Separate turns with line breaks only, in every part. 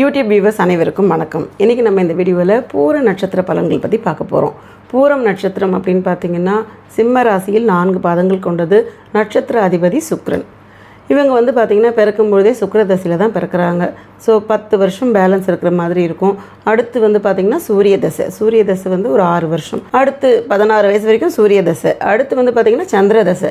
YouTube viewers அனைவருக்கும் வணக்கம். இன்றைக்கி நம்ம இந்த வீடியோவில் பூர நட்சத்திர பலன்கள் பற்றி பார்க்க போகிறோம் பூரம் நட்சத்திரம் அப்படின்னு பார்த்தீங்கன்னா சிம்ம ராசியில் நான்கு பாதங்கள் கொண்டது நட்சத்திர அதிபதி சுக்ரன். இவங்க வந்து பார்த்திங்கன்னா பிறக்கும் பொழுதே தான் பிறக்கிறாங்க. ஸோ பத்து வருஷம் பேலன்ஸ் இருக்கிற மாதிரி இருக்கும். அடுத்து வந்து பார்த்திங்கன்னா சூரிய தசை சூரிய தசை வந்து ஒரு ஆறு வருஷம். அடுத்து பதினாறு வயசு வரைக்கும் சூரிய தசை அடுத்து வந்து பார்த்திங்கன்னா சந்திர தசை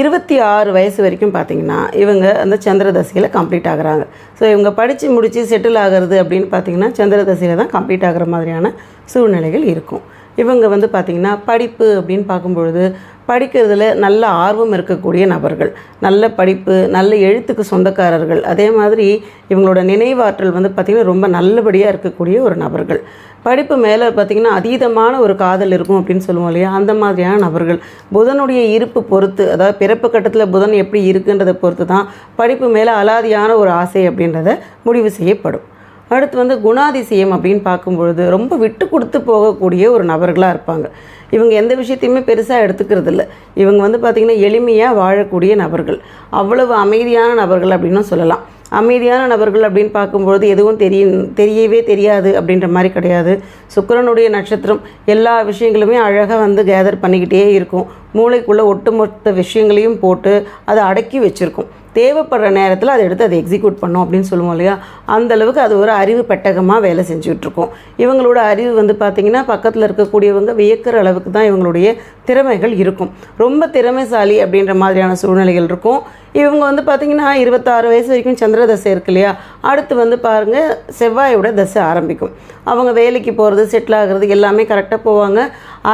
இருபத்தி ஆறு வயசு வரைக்கும் பார்த்திங்கன்னா இவங்க அந்த சந்திர தசையில் கம்ப்ளீட் ஆகுறாங்க. ஸோ இவங்க படித்து முடித்து செட்டில் ஆகிறது அப்படின்னு பார்த்திங்கன்னா சந்திர தசையில் தான் கம்ப்ளீட் ஆகிற மாதிரியான சூழ்நிலைகள் இருக்கும். இவங்க வந்து பார்த்திங்கன்னா படிப்பு அப்படின்னு பார்க்கும்பொழுது படிக்கிறதுல நல்ல ஆர்வம் இருக்கக்கூடிய நபர்கள் நல்ல படிப்பு நல்ல எழுத்துக்கு சொந்தக்காரர்கள். அதே மாதிரி இவங்களோட நினைவாற்றல் வந்து பார்த்திங்கன்னா ரொம்ப நல்லபடியாக இருக்கக்கூடிய ஒரு நபர்கள். படிப்பு மேலே பார்த்திங்கன்னா அதீதமான ஒரு காதல் இருக்கும் அப்படின்னு சொல்லுவோம் இல்லையா? அந்த மாதிரியான நபர்கள். புதனுடைய இருப்பு பொறுத்து அதாவது பிறப்பு கட்டத்தில் புதன் எப்படி இருக்குன்றதை பொறுத்து தான் படிப்பு மேலே அலாதியான ஒரு ஆசை அப்படின்றத முடிவு செய்யப்படும். அடுத்து வந்து குணாதிசயம் அப்படின்னு பார்க்கும்பொழுது ரொம்ப விட்டு கொடுத்து போகக்கூடிய ஒரு நபர்களாக இருப்பாங்க. இவங்க எந்த விஷயத்தையுமே பெருசாக எடுத்துக்கிறது இல்லை இவங்க வந்து பார்த்திங்கன்னா எளிமையாக வாழக்கூடிய நபர்கள். அவ்வளவு அமைதியான நபர்கள் அப்படின்னும் சொல்லலாம். அமைதியான நபர்கள் அப்படின்னு பார்க்கும்பொழுது எதுவும் தெரிய தெரியவே தெரியாது அப்படின்ற மாதிரி கிடையாது. சுக்கரனுடைய நட்சத்திரம் எல்லா விஷயங்களுமே அழகாக வந்து கேதர் பண்ணிக்கிட்டே இருக்கும். மூளைக்குள்ளே ஒட்டுமொத்த விஷயங்களையும் போட்டு அதை அடக்கி வச்சுருக்கும். தேவைப்படுற நேரத்தில் அதை எடுத்து அதை எக்ஸிக்யூட் பண்ணோம் அப்படின்னு சொல்லுவோம் இல்லையா? அந்த அளவுக்கு அது ஒரு அறிவு பெட்டகமாக வேலை செஞ்சுட்ருக்கோம் இவங்களோட அறிவு வந்து பார்த்திங்கன்னா பக்கத்தில் இருக்கக்கூடியவங்க வியக்கிற அளவுக்கு தான் இவங்களுடைய திறமைகள் இருக்கும். ரொம்ப திறமைசாலி அப்படின்ற மாதிரியான சூழ்நிலைகள் இருக்கும். இவங்க வந்து பார்த்திங்கன்னா இருபத்தாறு வயசு வரைக்கும் சந்திர தசை இருக்கு இல்லையா? அடுத்து வந்து பாருங்கள் செவ்வாயோட தசை ஆரம்பிக்கும். அவங்க வேலைக்கு போகிறது செட்டில் ஆகிறது எல்லாமே கரெக்டாக போவாங்க.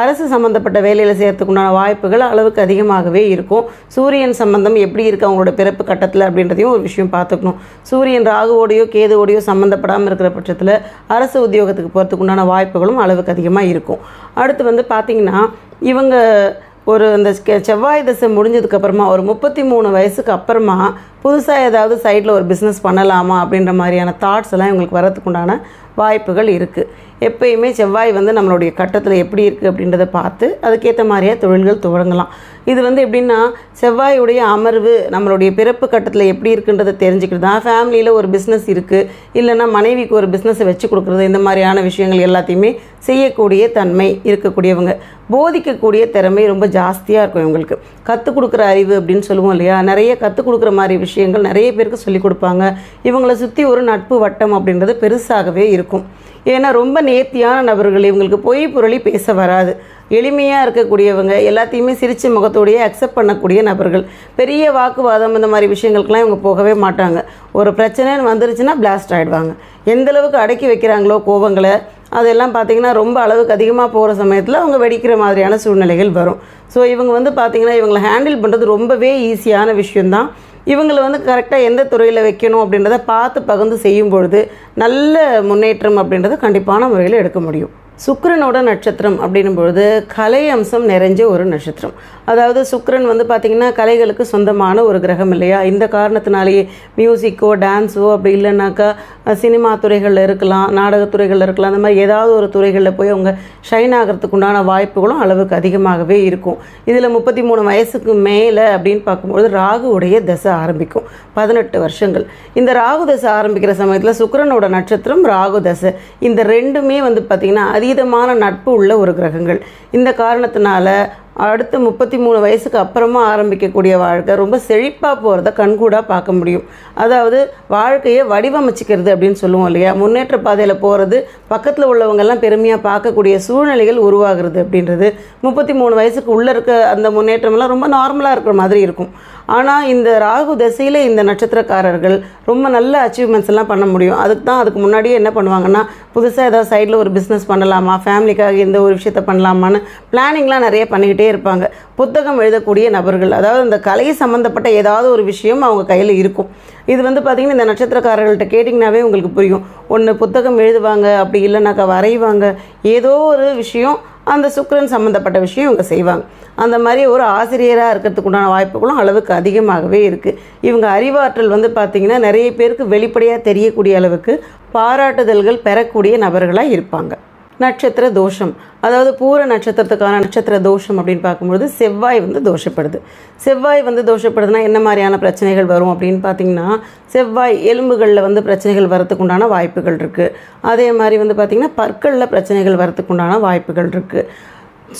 அரசு சம்மந்தப்பட்ட வேலையில் செய்கிறதுக்குண்டான வாய்ப்புகள் அளவுக்கு அதிகமாகவே இருக்கும். சூரியன் சம்மந்தம் எப்படி இருக்குது அவங்களோட பிறப்பு கட்டத்தில் அப்படின்றதையும் ஒரு விஷயம் பார்த்துக்கணும். சூரியன் ராகுவோடையோ கேதுவோடையோ சம்மந்தப்படாமல் இருக்கிற பட்சத்தில் அரசு உத்தியோகத்துக்கு போகிறதுக்குண்டான வாய்ப்புகளும் அளவுக்கு அதிகமாக இருக்கும். அடுத்து வந்து பார்த்திங்கன்னா இவங்க ஒரு இந்த செவ்வாய் தசை முடிஞ்சதுக்கப்புறமா ஒரு முப்பத்தி மூணு வயசுக்கு அப்புறமா புதுசாக ஏதாவது சைடில் ஒரு பிஸ்னஸ் பண்ணலாமா அப்படின்ற மாதிரியான தாட்ஸ் எல்லாம் இவங்களுக்கு வரதுக்குண்டான வாய்ப்புகள் இருக்குது எப்பயுமே செவ்வாய் வந்து நம்மளுடைய கட்டத்தில் எப்படி இருக்குது அப்படின்றத பார்த்து அதுக்கேற்ற மாதிரியே தொழில்கள் துவங்கலாம். இது வந்து எப்படின்னா செவ்வாயுடைய அமர்வு நம்மளுடைய பிறப்பு கட்டத்தில் எப்படி இருக்குன்றதை தெரிஞ்சுக்கிறது தான். ஃபேமிலியில் ஒரு பிஸ்னஸ் இருக்குது இல்லைன்னா மனைவிக்கு ஒரு பிஸ்னஸை வச்சு கொடுக்குறது இந்த மாதிரியான விஷயங்கள் எல்லாத்தையுமே செய்யக்கூடிய தன்மை இருக்கக்கூடியவங்க. போதிக்கக்கூடிய திறமை ரொம்ப ஜாஸ்தியாக இருக்கும் இவங்களுக்கு. கற்றுக் கொடுக்குற அறிவு அப்படின்னு சொல்லுவோம் இல்லையா? நிறைய கற்றுக் கொடுக்குற மாதிரி விஷயங்கள் நிறைய பேருக்கு சொல்லிக் கொடுப்பாங்க. இவங்களை சுற்றி ஒரு நட்பு வட்டம் அப்படின்றது பெருசாகவே இருக்கும். ஏன்னா ரொம்ப நேர்த்தியான நபர்கள் இவங்களுக்கு பொய் புரளி பேச வராது. எளிமையாக இருக்கக்கூடியவங்க எல்லாத்தையுமே சிரிச்ச முகத்தோடையே அக்செப்ட் பண்ணக்கூடிய நபர்கள். பெரிய வாக்குவாதம் இந்த மாதிரி விஷயங்களுக்கெல்லாம் இவங்க போகவே மாட்டாங்க. ஒரு பிரச்சனைன்னு வந்துருச்சுன்னா பிளாஸ்ட் ஆகிடுவாங்க எந்தளவுக்கு அடக்கி வைக்கிறாங்களோ கோவங்களை அதெல்லாம் பார்த்திங்கன்னா ரொம்ப அளவுக்கு அதிகமாக போகிற சமயத்தில் அவங்க வெடிக்கிற மாதிரியான சூழ்நிலைகள் வரும். ஸோ இவங்க வந்து பார்த்திங்கன்னா இவங்களை ஹேண்டில் பண்ணுறது ரொம்பவே ஈஸியான விஷயந்தான் இவங்களை வந்து கரெக்டாக எந்த துறையில் வைக்கணும் அப்படின்றத பார்த்து பகிர்ந்து செய்யும் பொழுது நல்ல முன்னேற்றம் அப்படின்றத கண்டிப்பான முறையில் எடுக்க முடியும். சுக்கரனோட நட்சத்திரம் அப்படின்னும் பொழுது கலை அம்சம் நிறைஞ்ச ஒரு நட்சத்திரம். அதாவது சுக்கரன் வந்து பார்த்திங்கன்னா கலைகளுக்கு சொந்தமான ஒரு கிரகம் இல்லையா? இந்த காரணத்தினாலேயே மியூசிக்கோ டான்ஸோ அப்படி இல்லைனாக்கா சினிமா துறைகளில் இருக்கலாம் நாடகத்துறைகளில் இருக்கலாம் அந்த மாதிரி ஏதாவது ஒரு துறைகளில் போய் அவங்க ஷைன் ஆகிறதுக்கு உண்டான வாய்ப்புகளும் அளவுக்கு அதிகமாகவே இருக்கும். இதில் முப்பத்தி மூணு வயசுக்கு மேலே அப்படின்னு பார்க்கும்பொழுது ராகுவுடைய தசை ஆரம்பிக்கும். பதினெட்டு வருஷங்கள். இந்த ராகு தசை ஆரம்பிக்கிற சமயத்தில் சுக்கரனோட நட்சத்திரம் ராகு தசை. இந்த ரெண்டுமே வந்து பார்த்திங்கன்னா அதீதமான நட்பு உள்ள ஒரு கிரகங்கள். இந்த காரணத்தினால அடுத்து முப்பத்தி மூணு வயசுக்கு அப்புறமா ஆரம்பிக்கக்கூடிய வாழ்க்கை. ரொம்ப செழிப்பாக போகிறத கண்கூடாக பார்க்க முடியும். அதாவது வாழ்க்கையை வடிவமைச்சிக்கிறது அப்படின்னு சொல்லுவோம் இல்லையா? முன்னேற்ற பாதையில் போகிறது பக்கத்தில் உள்ளவங்கெல்லாம் பெருமையாக பார்க்கக்கூடிய சூழ்நிலைகள் உருவாகிறது அப்படின்றது. முப்பத்தி மூணு வயசுக்கு உள்ளே இருக்க அந்த முன்னேற்றமெல்லாம் ரொம்ப நார்மலாக இருக்கிற மாதிரி இருக்கும். ஆனால் இந்த ராகு திசையில் இந்த நட்சத்திரக்காரர்கள் ரொம்ப நல்ல அச்சீவ்மெண்ட்ஸ் எல்லாம் பண்ண முடியும். அதுக்கு தான் அதுக்கு முன்னாடியே என்ன பண்ணுவாங்கன்னா புதுசாக ஏதாவது சைடில் ஒரு பிஸ்னஸ் பண்ணலாமா? ஃபேமிலிக்காக இந்த ஒரு விஷயத்த பண்ணலாமான்னு பிளானிங்லாம் நிறைய பண்ணிக்கிட்டு இருப்பாங்க. புத்தகம் எழுதக்கூடிய நபர்கள். அதாவது இந்த கலை சம்மந்தப்பட்ட ஏதாவது ஒரு விஷயம் அவங்க கையில் இருக்கும். இது வந்து பார்த்திங்கன்னா இந்த நட்சத்திரக்காரர்கள்ட்ட கேட்டிங்கனாவே உங்களுக்கு புரியும். ஒன்று புத்தகம் எழுதுவாங்க அப்படி இல்லைனாக்கா வரைவாங்க. ஏதோ ஒரு விஷயம் அந்த சுக்கரன் சம்மந்தப்பட்ட விஷயம் இவங்க செய்வாங்க. அந்த மாதிரி ஒரு ஆசிரியராக இருக்கிறதுக்கு உண்டான வாய்ப்புகளும் அளவுக்கு அதிகமாகவே இருக்குது இவங்க அறிவாற்றல் வந்து பார்த்திங்கன்னா நிறைய பேருக்கு வெளிப்படையாக தெரியக்கூடிய அளவுக்கு பாராட்டுதல்கள் பெறக்கூடிய நபர்களாக இருப்பாங்க. நட்சத்திர தோஷம். அதாவது பூர நட்சத்திரத்துக்கான நட்சத்திர தோஷம் அப்படின்னு பார்க்கும்பொழுது செவ்வாய் வந்து தோஷப்படுது. செவ்வாய் வந்து தோஷப்படுதுன்னா என்ன மாதிரியான பிரச்சனைகள் வரும் அப்படின்னு பார்த்தீங்கன்னா செவ்வாய் எலும்புகளில் வந்து பிரச்சனைகள் வரத்துக்கு உண்டான வாய்ப்புகள் இருக்குது அதே மாதிரி வந்து பார்த்திங்கன்னா பற்களில் பிரச்சனைகள் வரத்துக்கு உண்டான வாய்ப்புகள் இருக்குது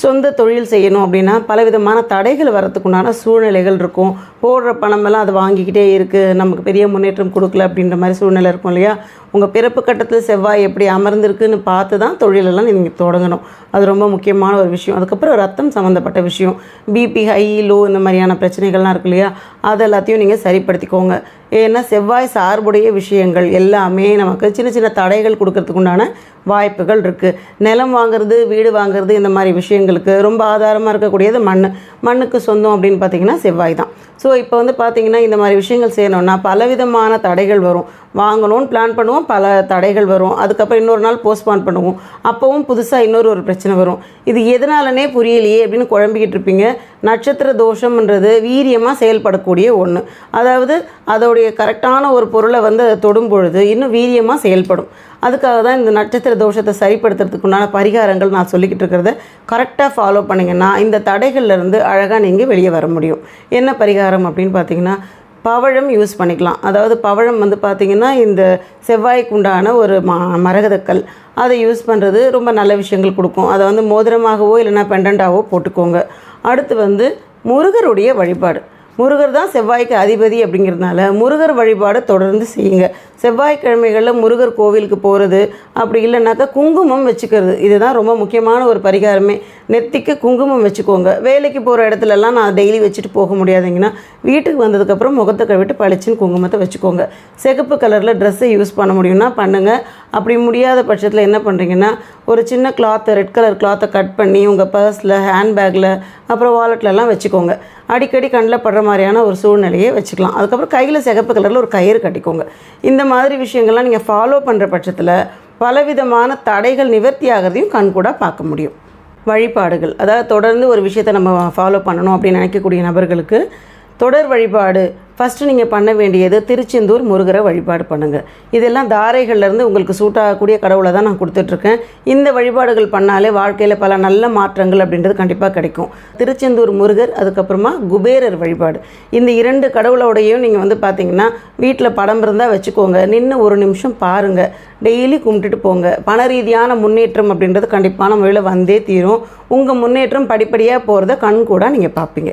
சொந்த தொழில் செய்யணும் அப்படின்னா பலவிதமான தடைகள் வரத்துக்குண்டான சூழ்நிலைகள் இருக்கும். போடுற பணமெல்லாம் அது வாங்கிக்கிட்டே இருக்குது நமக்கு பெரிய முன்னேற்றம் கொடுக்கல அப்படின்ற மாதிரி சூழ்நிலை இருக்கும் இல்லையா? உங்கள் பிறப்பு கட்டத்தில் செவ்வாய் எப்படி அமர்ந்திருக்குன்னு பார்த்து தான் தொழிலெல்லாம் நீங்கள் தொடங்கணும். அது ரொம்ப முக்கியமான ஒரு விஷயம். அதுக்கப்புறம் ரத்தம் சம்மந்தப்பட்ட விஷயம். பிபி ஹை லோ இந்த மாதிரியான பிரச்சனைகள்லாம் இருக்கு இல்லையா? அது எல்லாத்தையும் நீங்கள் சரிப்படுத்திக்கோங்க. ஏன்னா செவ்வாய் சார்புடைய விஷயங்கள் எல்லாமே நமக்கு சின்ன சின்ன தடைகள் கொடுக்கறதுக்குண்டான வாய்ப்புகள் இருக்குது நிலம் வாங்குறது வீடு வாங்குறது இந்த மாதிரி விஷயங்களுக்கு ரொம்ப ஆதாரமாக இருக்கக்கூடியது மண் மண்ணுக்கு சொந்தம் அப்படின்னு பார்த்தீங்கன்னா செவ்வாய் தான். ஸோ இப்போ வந்து பார்த்தீங்கன்னா இந்த மாதிரி விஷயங்கள் செய்யணும்னா பலவிதமான தடைகள் வரும். வாங்கணும்னு பிளான் பண்ணுவோம் பல தடைகள் வரும். அதுக்கப்புறம் இன்னொரு நாள் போஸ்ட்பான் பண்ணுவோம். அப்போவும் புதுசாக இன்னொரு ஒரு பிரச்சனை வரும். இது எதனாலனே புரியலையே அப்படின்னு குழம்பிக்கிட்டு இருப்பீங்க. நட்சத்திர தோஷம்ன்றது வீரியமாக செயல்படக்கூடிய ஒன்று அதாவது அதோடைய கரெக்டான ஒரு பொருளை வந்து அதை தொடும் பொழுது இன்னும் வீரியமாக செயல்படும். அதுக்காக தான் இந்த நட்சத்திர தோஷத்தை சரிப்படுத்துறதுக்கு உண்டான பரிகாரங்கள் நான் சொல்லிக்கிட்டு இருக்கிறத கரெக்டாக ஃபாலோ பண்ணிங்கன்னா இந்த தடைகள்லேருந்து அழகாக நீங்கள் வெளியே வர முடியும். என்ன பரிகாரம் அப்படின்னு பார்த்தீங்கன்னா பவழம் யூஸ் பண்ணிக்கலாம். அதாவது பவழம் வந்து பார்த்திங்கன்னா இந்த செவ்வாய்க்கு உண்டான ஒரு ம மரகதக்கல். அதை யூஸ் பண்ணுறது ரொம்ப நல்ல விஷயங்கள் கொடுக்கும். அதை வந்து மோதிரமாகவோ இல்லைன்னா பெண்டண்டாகவோ போட்டுக்கோங்க. அடுத்து வந்து முருகருடைய வழிபாடு. முருகர் தான் செவ்வாய்க்கு அதிபதி அப்படிங்கிறதுனால முருகர் வழிபாடு தொடர்ந்து செய்யுங்க. செவ்வாய்க்கிழமைகளில் முருகர் கோவிலுக்கு போகிறது அப்படி இல்லைனாக்கா குங்குமம் வச்சுக்கிறது. இதுதான் ரொம்ப முக்கியமான ஒரு பரிகாரமே. நெத்திக்கு குங்குமம் வச்சுக்கோங்க. வேலைக்கு போகிற இடத்துலலாம் நான் டெய்லி வச்சுட்டு போக முடியாதுங்கன்னா வீட்டுக்கு வந்ததுக்கப்புறம் முகத்தை கழுவிட்டு பளிச்சுன்னு குங்குமத்தை வச்சுக்கோங்க. சிகப்பு கலரில் ட்ரெஸ்ஸை யூஸ் பண்ண முடியும்னா பண்ணுங்கள் அப்படி முடியாத பட்சத்தில் என்ன பண்ணுறீங்கன்னா ஒரு சின்ன கிளாத்தை ரெட் கலர் கிளாத்தை கட் பண்ணி உங்கள் பர்ஸில் ஹேண்ட்பேக்கில் அப்புறம் வாலெட்லலாம் வச்சுக்கோங்க. அடிக்கடி கண்ணில் படுற மாதிரியான ஒரு சூழ்நிலையை வச்சுக்கலாம். அதுக்கப்புறம் கையில் சிகப்பு கலரில் ஒரு கயிறு கட்டிக்கோங்க. இந்த மாதிரி விஷயங்கள்லாம் நீங்கள் ஃபாலோ பண்ணுற பட்சத்தில் பலவிதமான தடைகள் நிவர்த்தி ஆகிறதையும் கண்கூடாக பார்க்க முடியும். வழிபாடுகள். அதாவது தொடர்ந்து ஒரு விஷயத்தை நம்ம ஃபாலோ பண்ணணும் அப்படின்னு நினைக்கக்கூடிய நபர்களுக்கு தொடர் வழிபாடு ஃபஸ்ட்டு நீங்கள் பண்ண வேண்டியது திருச்செந்தூர் முருகரை வழிபாடு பண்ணுங்கள் இதெல்லாம் தாரைகள்லேருந்து உங்களுக்கு சூட் ஆகக்கூடிய கடவுளை தான் நான் கொடுத்துட்ருக்கேன். இந்த வழிபாடுகள் பண்ணாலே வாழ்க்கையில் பல நல்ல மாற்றங்கள் அப்படின்றது கண்டிப்பாக கிடைக்கும். திருச்செந்தூர் முருகர் அதுக்கப்புறமா குபேரர் வழிபாடு. இந்த இரண்டு கடவுளோடையும் நீங்கள் வந்து பார்த்தீங்கன்னா வீட்டில் படம் இருந்தால் வச்சுக்கோங்க. நின்று ஒரு நிமிஷம் பாருங்கள் டெய்லி கும்பிட்டுட்டு போங்க. பண ரீதியான முன்னேற்றம் அப்படின்றது கண்டிப்பான முறையில் வந்தே தீரும். உங்கள் முன்னேற்றம் படிப்படியாக போகிறத கண் கூட நீங்கள் பார்ப்பீங்க